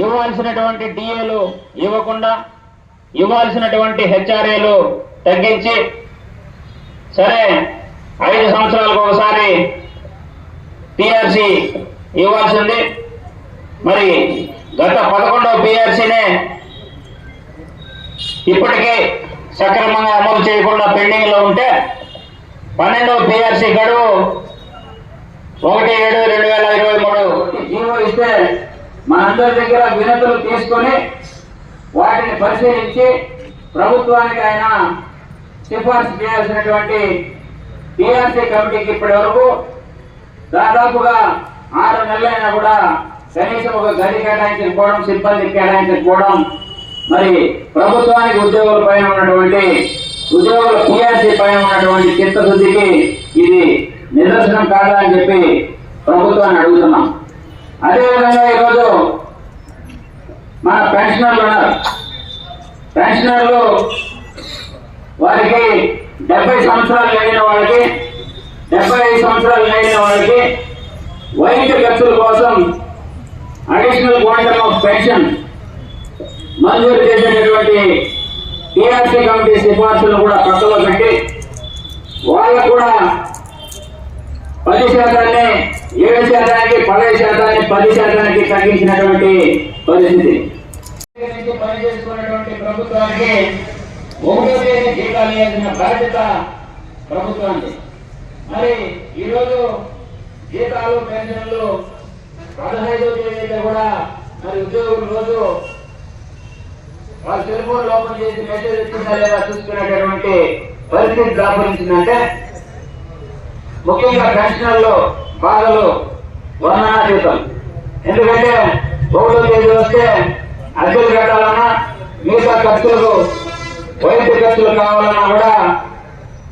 ఇవ్వాల్సినటువంటి డిఏలు ఇవ్వకుండా ఇవ్వాల్సినటువంటి హెచ్ఆర్ఏలు తగ్గించి సరే ఐదు సంవత్సరాలకు ఒకసారి పిఆర్సి ఇవ్వాల్సింది. మరి గత పదకొండవ పిఆర్సీనే ఇప్పటికే సక్రమంగా అమలు చేయకుండా పెండింగ్లో ఉంటే పన్నెండవ పిఆర్సీ గడువు ఒకటి ఏడు రెండు వేల ఇరవై మూడు. జీవో ఇస్తే మనందరి దగ్గర వినతులు తీసుకొని వాటిని పరిశీలించి ప్రభుత్వానికి ఆయన సిఫార్సు చేయాల్సినటువంటి టీఆర్సీ కమిటీకి ఇప్పటి వరకు దాదాపుగా ఆరు నెలలైనా కూడా కనీసం ఒక గది కేటాయించకపోవడం సిబ్బంది కేటాయించకపోవడం మరి ప్రభుత్వానికి ఉద్యోగుల పైన ఉన్నటువంటి ఉద్యోగుల టీఆర్సీ పైన ఉన్నటువంటి చిత్తశుద్ధికి ఇది నిదర్శనం కాదా అని చెప్పి ప్రభుత్వాన్ని అడుగుతున్నాం. అదేవిధంగా ఈరోజు మన పెన్షనర్లు ఉన్నారు. పెన్షనర్లు వారికి డెబ్బై సంవత్సరాలు అయిన వాళ్ళకి డెబ్బై ఐదు సంవత్సరాలు అయిన వాళ్ళకి వైద్య ఖర్చుల కోసం అడిషనల్ క్వాంటమ్ ఆఫ్ పెన్షన్ మంజూరు చేసేటటువంటి టీఆర్సీ కమిటీ సిఫార్సులు కూడా పక్కలో పెట్టి వాళ్ళకు కూడా పది శాతాన్ని ఏడు శాతానికి పదహైదు శాతాన్ని పది శాతానికి తగ్గించినటువంటి పరిస్థితి. పని ప్రభుత్వానికి ఒకటో తేదీ జీతాలు వేయాల్సిన బాధ్యత ప్రభుత్వానికి. మరి ఈరోజు జీతాలు పెన్షన్లు పదహైదో తేదీలో కూడా మరి ఉద్యోగులు రోజు వాళ్ళ సెల్ ఫోన్ చేసి మెసేజ్ వచ్చిందా లేదా చూసుకునేటటువంటి పరిస్థితి దాపరించిందంటే ముఖ్యంగా పెన్షనర్లు బాధలు వర్ణనాతీతం. ఎందుకంటే ఒకటో తేదీ వస్తే అద్దెలు కట్టాలన్నా మిగతా ఖర్చులకు వైద్య ఖర్చులు కావాలన్నా కూడా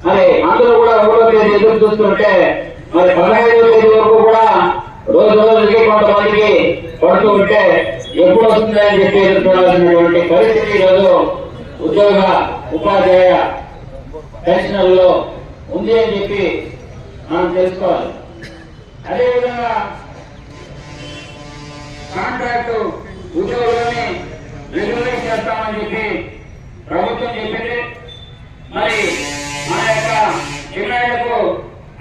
మరి అందులో కూడా ఒకటో తేదీ ఎదురు చూస్తుంటే మరి పదహైదో తేదీ వరకు కూడా రోజు రోజుకి కొంతమందికి పడుతూ ఉంటే ఎప్పుడు వస్తుందని చెప్పి ఎదుర్కొనాల్సినటువంటి పరిస్థితి ఈరోజు ఉద్యోగ ఉపాధ్యాయ పెన్షనర్లో ఉంది అని చెప్పి మనం తెలుసుకోవాలి అదేవిధంగా కాంట్రాక్టు ఉద్యోగులని రెగ్యులేట్ చేస్తామని చెప్పి ప్రభుత్వం చెప్పింది మరి మా యొక్క డిమాండ్లకు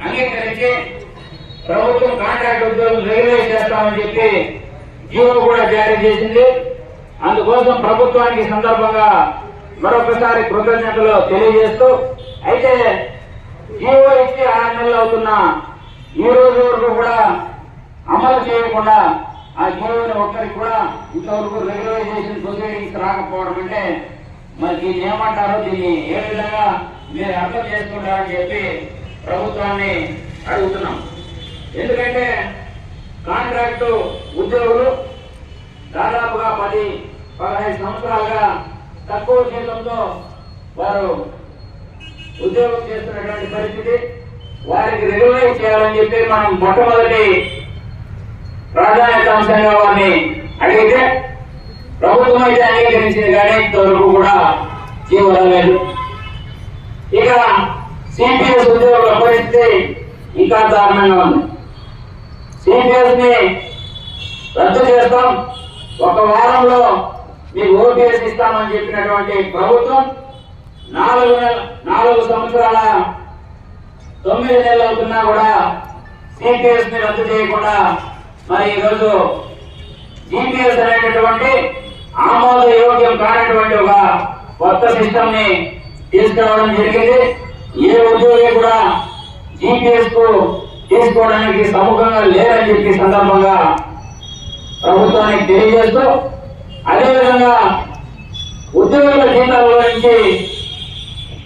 అంగీకరించి ప్రభుత్వం కాంట్రాక్ట్ ఉద్యోగులు రెగ్యులేట్ చేస్తామని చెప్పి జీవో కూడా జారీ చేసింది. అందుకోసం ప్రభుత్వానికి సందర్భంగా మరొకసారి కృతజ్ఞతలు తెలియజేస్తూ అయితే జీవో ఇచ్చి ఆరు నెలలు అవుతున్నా ఈ రోజు వరకు కూడా అమలు చేయకుండా ఆ జీవోని ఒక్కరికి కూడా ఇంతవరకు రెగ్యులైజేషన్ ప్రొసీడింగ్స్ రాకపోవడం అంటే మరి దీన్ని ఏమంటారో దీన్ని ఏ విధంగా మీరు అర్థం చేసుకుంటారని చెప్పి ప్రభుత్వాన్ని అడుగుతున్నాం. ఎందుకంటే కాంట్రాక్టు ఉద్యోగులు దాదాపుగా పది పదహైదు సంవత్సరాలుగా తక్కువ జీతంతో వారు ఉద్యోగం చేస్తున్నటువంటి పరిస్థితి. వారికి రెగ్యులైజ్ చేయాలని చెప్పి మనం మొట్టమొదటి ప్రాధాన్యత అంశంగా వారిని అడిగితే ప్రభుత్వం అయితే అంగీకరించింది కానీ ఇంతవరకు కూడా జీవో ఇక సిపిఎస్ ఉద్యోగుల పరిస్థితి ఇంకా దారుణంగా ఉంది. సిపిఎస్ని రద్దు చేస్తాం. ఒక వారంలో మీకు ఓపీఎస్ ఇస్తామని చెప్పినటువంటి ప్రభుత్వం నాలుగు నెల- నాలుగు సంవత్సరాల తొమ్మిది నెలలు అవుతున్నా కూడా సిపిఎస్ని రద్దు చేయకుండా మరి ఈరోజు జీపీఎస్ అనేటటువంటి ఆమోద యోగ్యం కానటువంటి ఒక కొత్త సిస్టమ్ని తీసుకురావడం జరిగింది. ఏ ఉద్యోగి కూడా జిపిఎస్కు తీసుకోవడానికి సముఖంగా లేరని చెప్పి సందర్భంగా ప్రభుత్వానికి తెలియజేస్తూ అదేవిధంగా ఉద్యోగుల జీతాల్లో నుంచి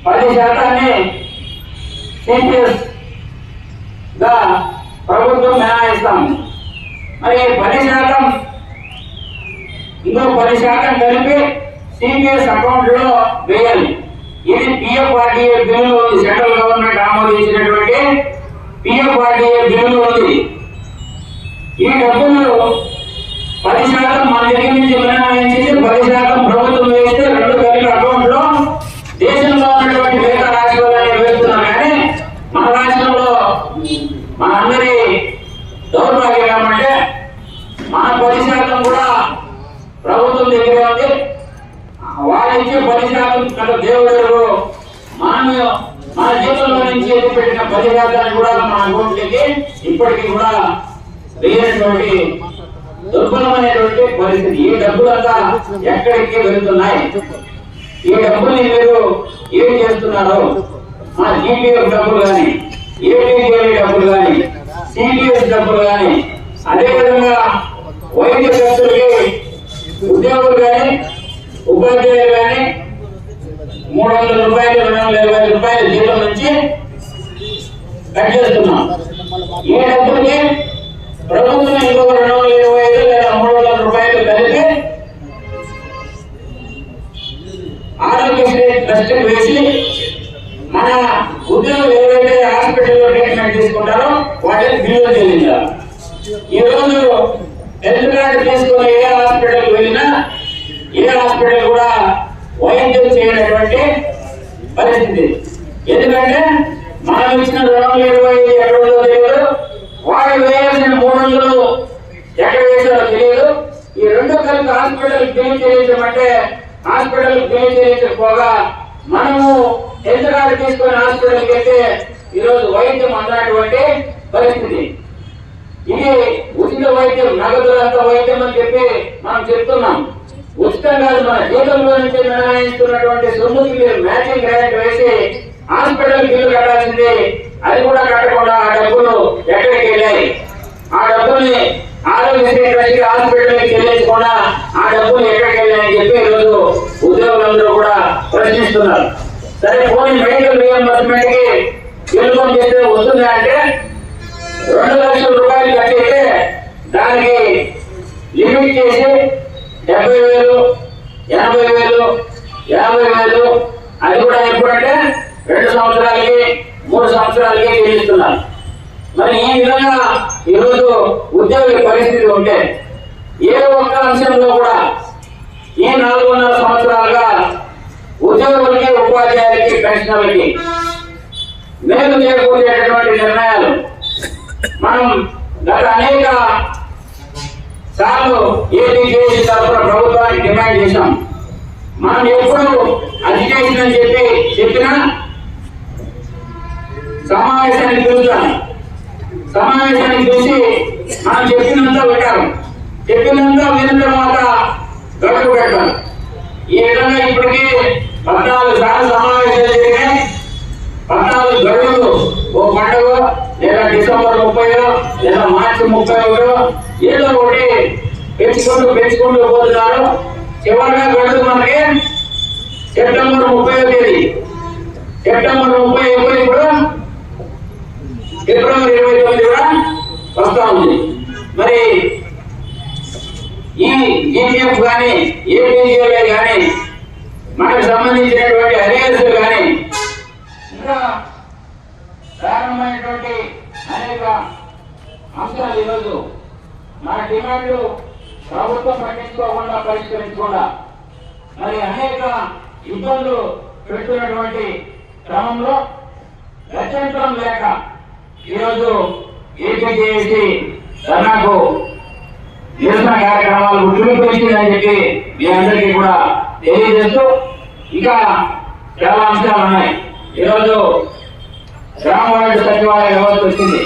పది శాతాన్ని సిపిఎస్గా ప్రభుత్వం మినహాయిస్తాం. మరి పది శాతం ఇంకో పది శాతం కలిపి సిపిఎస్ అకౌంట్లో వేయాలి. ఇది పిఎఫ్ఆర్డీఏ బిల్లు సెంట్రల్ గవర్నమెంట్ ఆమోదించినటువంటి పిఎఫ్ఆర్డీఏ బిల్లు ఉంది. ఈ డబ్బులు పది శాతం మన దగ్గర నుంచి మినహాయించింది పది శాతం ప్రభుత్వం వేస్తే రెండు కలిపి అకౌంట్లో వాడు ఇచ్చే పది శాతం కల దేవుడు మన మన జీవితంలో నుంచి ఎత్తి పెట్టిన పది కూడా మన అకౌంట్లకి ఇప్పటికీ కూడా వేయనటువంటి దుర్బలమైనటువంటి పరిస్థితి. ఈ డబ్బులంతా ఎక్కడికి వెళ్తున్నాయి? ఈ డబ్బుల్ని మీరు ఏం చేస్తున్నారు? మా జీపీఎఫ్ డబ్బులు కానీ ఏపీజీఎల్ డబ్బులు కానీ సిపిఎస్ డబ్బులు కానీ అదేవిధంగా వైద్య ఖర్చులకి ఉద్యోగులు కానీ ఉపాధ్యాయులు కానీ మూడు వందల రూపాయలు రెండు వందల ఇరవై రూపాయల జీతం నుంచి కట్ చేస్తున్నాం ఈ డబ్బులకి ప్రభుత్వం ఇంకొక రెండు వందల ఇరవై ఐదు లేదా మూడు వందల రూపాయలు కలిపి ఆరోగ్యశ్రీ ట్రస్ట్ వేసి మన ఉద్యోగులు ఏవైతే హాస్పిటల్లో ట్రీట్మెంట్ తీసుకుంటారో వాటిని బిల్లు చెల్లించాలి. ఈ రోజు హెల్త్ కార్డు తీసుకుని ఏ హాస్పిటల్కి వెళ్ళినా ఏ హాస్పిటల్ కూడా వైద్యం చేయనటువంటి పరిస్థితి. ఎందుకంటే మనం ఇచ్చిన రెండు వందల ఇరవై ఎక్కడ తెలియదు వాళ్ళు వేయాల్సిన మూడు వందలు ఎక్కడ వేసారో తెలియదు. ఈ రెండు కలిపి హాస్పిటల్ బిల్ చెల్లించమంటే హాస్పిటల్ బిల్ చెల్లించకపోగా మనము హెల్త్ కార్డు తీసుకుని హాస్పిటల్కి వెళ్తే ఈరోజు వైద్యం అందనటువంటి పరిస్థితి. ఇది ఉచిత వైద్యం నగదులంత వైద్యం అని చెప్పి మనం చెప్తున్నాం. ఉచితం కాదు మన జీతంలో నుంచి నిర్ణయిస్తున్నటువంటి సొమ్ముకి మీరు మ్యాచింగ్ గ్రాంట్ వేసి హాస్పిటల్ బిల్లు కట్టాల్సింది. అది కూడా కట్టకుండా ఆ డబ్బులు ఎక్కడికి వెళ్ళాయి? ఆ డబ్బుల్ని ఆరోగ్యశ్రీ ట్రస్ట్ హాస్పిటల్కి చెల్లించకుండా ఆ డబ్బులు ఎక్కడికి వెళ్ళాయని చెప్పి ఈరోజు ఉద్యోగులందరూ కూడా ప్రశ్నిస్తున్నారు. సరే పోనీ మెడికల్ రియంబర్స్మెంట్కి బిల్లు చేస్తే వస్తుందా అంటే రెండు లక్షల రూపాయలు కట్టితే దానికి లిమిట్ చేసి డెబ్బై వేలు ఎనభై వేలు యాభై వేలు అది కూడా ఎప్పుడంటే రెండు సంవత్సరాలకి మూడు సంవత్సరాలకి చెల్లిస్తున్నారు మరి ఈ విధంగా ఈరోజు ఉద్యోగి పరిస్థితి ఉంటే ఏ ఒక్క అంశంలో కూడా ఈ నాలుగున్నర సంవత్సరాలుగా ఉద్యోగులకి ఉపాధ్యాయులకి పెన్షనర్లకి మేలు చేకూర్చేటటువంటి నిర్ణయాలు మనం గత అనేక సార్లు ఏపీజేసీ తరఫున ప్రభుత్వానికి డిమాండ్ చేశాం. మనం ఎప్పుడు అజిటేషన్ అని చెప్పి చెప్పినా సమావేశానికి పిలుస్తాం సమావేశానికి చూసి మనం చెప్పినంత వింటారు. చెప్పినంత విన్న తర్వాత గడుపు పెడతాం ఈ విధంగా ఇప్పటికీ పద్నాలుగు సార్లు సమావేశాలు జరిగినాయి. పద్నాలుగు గడువులు. ఓ పండుగ లేదా డిసెంబర్ ముప్పై లేదా మార్చి ముప్పై ఒకటో ఏదో ఒకటి పెంచుకుంటూ పెంచుకుంటూ పోతున్నారు. చివరిగా గడువు మనకి సెప్టెంబర్ ముప్పై తేదీ. సెప్టెంబర్ ముప్పై ఒకటి ఇప్పుడు ఫిబ్రవరి ఇరవై తొమ్మిది కూడా వస్తా ఉంది. మరి ఈ జీపీఎఫ్ కానీ ఏపీజీఎల్ఏ కానీ మనకు సంబంధించినటువంటి అరియర్స్ కానీ ఇంకా ప్రారంభమైనటువంటి అనేక అంశాలు ఈరోజు మన డిమాండ్లు ప్రభుత్వం పట్టించుకోకుండా పరిష్కరించకుండా మరి అనేక ఇబ్బందులు పెడుతున్నటువంటి క్రమంలో గత్యంతరం లేక ఈరోజు ఏపీజేసి ధర్నాకు నిరసన కార్యక్రమాలు ఉద్యోగించిందని చెప్పి మీ అందరికీ కూడా తెలియజేస్తూ ఇంకా చాలా అంశాలు ఉన్నాయి. ఈరోజు గ్రామ వార్డు సచివాలయ వ్యవస్థ వచ్చింది.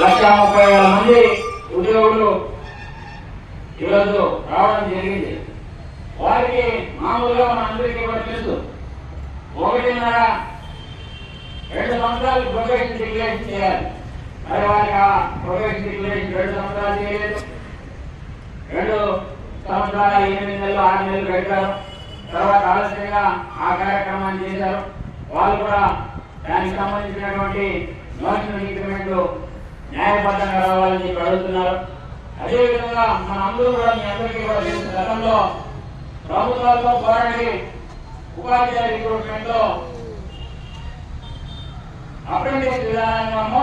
లక్ష ముప్పై వేల మంది ఉద్యోగులు ఈరోజు రావడం జరిగింది. వారికి మామూలుగా మన అందరికీ కూడా తెలుసు. ఒకటిన్నర రెండు సంవత్సరాలు ప్రొబేషన్ డిక్లేర్ చేయాలి. మరి వారికి ఆ ప్రొఫెషన్ డిక్లేషన్ రెండు సంవత్సరాలు చేయలేదు. రెండు సంవత్సరాల ఎనిమిది నెలలు ఆరు నెలలు గడిపారు. తర్వాత ఆలస్యంగా ఆ కార్యక్రమాన్ని చేశారు. వాళ్ళు కూడా దానికి సంబంధించినటువంటి నోషన్ ఇంక్రిమెంట్ న్యాయబద్ధంగా రావాలని చెప్పి అడుగుతున్నారు. అదేవిధంగా మన అందరూ కూడా మీ అందరికీ కూడా గతంలో ప్రభుత్వాలతో పోరాడి ఉపాధ్యాయ రిక్రూట్మెంట్లో అప్రెంటిస్ విధానాన్ని మనము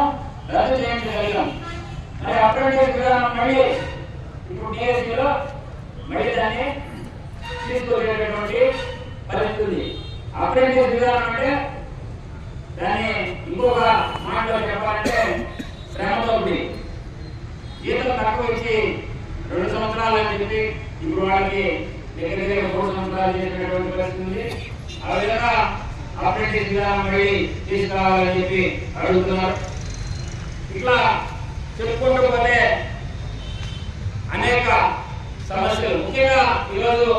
రద్దు చేయించగలిగాం మరి అప్రెంటిస్ విధానం మళ్ళీ ఇప్పుడు డిఎస్సిలో మళ్ళీ దాన్ని తీసుకొచ్చేటటువంటి పరిస్థితి అప్రెంటిస్ విధానం అంటే దాన్ని ఇంకొక మాటలో చెప్పాలంటే శ్రమతో ఉంది. జీతం తక్కువ ఇచ్చి రెండు సంవత్సరాలు అని చెప్పి ఇప్పుడు వాళ్ళకి దగ్గర దగ్గర మూడు సంవత్సరాలు చేసినటువంటి పరిస్థితి ఉంది. ఆ విధంగా అప్రెంటిస్ విధానం మళ్ళీ తీసుకురావాలని చెప్పి అడుగుతున్నారు. ఇట్లా చెప్పుకుంటూ పోతే అనేక సమస్యలు. ముఖ్యంగా ఈరోజు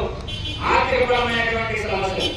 ఆర్థికపరమైనటువంటి సమస్యలు.